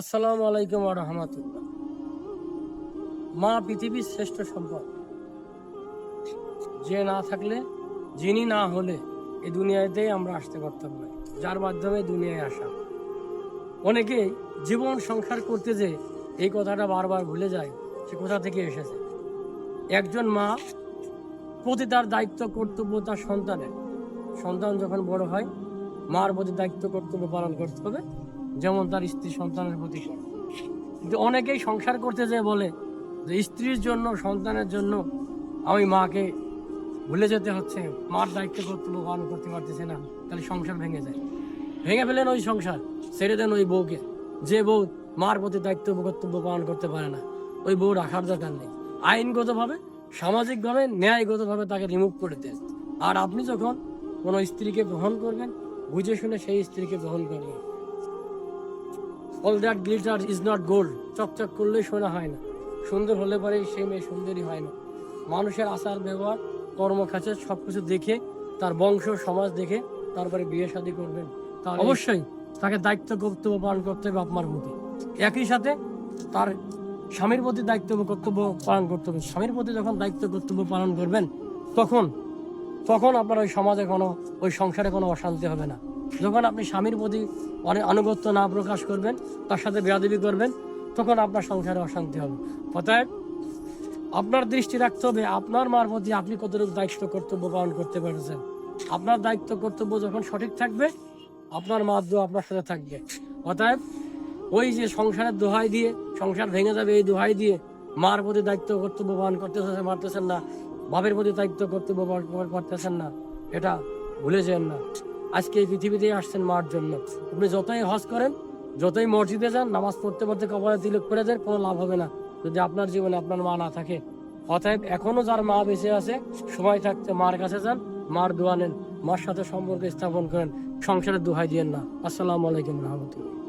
আসসালামু আলাইকুম রহমতুল্লাহ। মা পৃথিবীর শ্রেষ্ঠ সম্পদ। যে না থাকলে, যিনি না হলে এ দুনিয়াতেই আমরা আসতে পারতাম না, যার মাধ্যমে দুনিয়ায় আসা। অনেকে জীবন সংসার করতে যে এই কথাটা বারবার ভুলে যায়, সে কোথা থেকে এসেছে? একজন মা প্রতি তার দায়িত্ব, কর্তব্য তার সন্তানের। সন্তান যখন বড় হয়, মার প্রতি দায়িত্ব, কর্তব্য পালন করতে হবে। যেমন তার স্ত্রী সন্তানের প্রতি। কিন্তু অনেকেই সংসার করতে যেয়ে বলে যে স্ত্রীর জন্য, সন্তানের জন্য আমি মাকে ভুলে যেতে হচ্ছে। মার দায়িত্ব কর্তব্য পালন করতে পারতেছে না। তাহলে সংসার ভেঙে যায়। ভেঙে ফেলেন ওই সংসার, ছেড়ে দেন ওই বউকে। যে বউ মার প্রতি দায়িত্ব কর্তব্য পালন করতে পারে না, ওই বউ রাখার দরকার নেই। আইনগতভাবে, সামাজিকভাবে, ন্যায়গতভাবে তাকে রিমুভ করে দেন। আর আপনি যখন কোনো স্ত্রীকে গ্রহণ করবেন, বুঝে শুনে সেই স্ত্রীকে গ্রহণ করবেন। All that glitter is not gold চকচক করলেই সোনা হয় না। সুন্দর হলে পরে সেই মেয়ে সুন্দরী হয় না। মানুষের আচার, ব্যবহার কর্মকাছে সব কিছু দেখে, তার বংশ, সমাজ দেখে, তারপরে বিয়ে শাদী করবেন। তার অবশ্যই। তাকে দায়িত্ব, কর্তব্য পালন করতে হবে আপনার প্রতি। একই সাথে তার স্বামীর প্রতি দায়িত্ব, কর্তব্য পালন করতে হবে। স্বামীর প্রতি যখন দায়িত্ব, কর্তব্য পালন করবেন, তখন তখন আপনার ওই সমাজে কোনো ওই সংসারে কোনো অশান্তি হবে না। যখন আপনি স্বামীর প্রতি অনেক আনুগত্য না প্রকাশ করবেন, তার সাথে বেয়াদবি করবেন, তখন আপনার সংসারে অশান্তি হবে। অতএব আপনার দৃষ্টি রাখতে হবে, আপনার মার প্রতি আপনি কতটুকু দায়িত্ব কর্তব্য পালন করতে পেরেছেন। আপনার দায়িত্ব কর্তব্য যখন সঠিক থাকবে, আপনার মা দোয়া আপনার সাথে থাকবে। অতএব ওই যে সংসারের দোহাই দিয়ে, সংসার ভেঙে যাবে এই দোহাই দিয়ে মার প্রতি দায়িত্ব কর্তব্য পালন করতেছেন পারতেছেন না। বাপের প্রতি দায়িত্ব কর্তব্য পালন করতেছেন না। এটা ভুলে যেন না। আজকে এই পৃথিবীতে আসছেন মার জন্য। আপনি যতই হজ করেন, যতই মসজিদে যান, নামাজ পড়তে পড়তে কপালে তিলক করে যান কোনো লাভ হবে না। যদি আপনার জীবনে আপনার মা না থাকে, অতএব এখনও যার মা বেঁচে আছে, সময় থাকতে মার কাছে যান, মার দোয়া নেন, মার সাথে সম্পর্ক স্থাপন করেন, সংসারের দোহাই দিয়েন না। আসসালামু আলাইকুম রহমতুল্লাহ।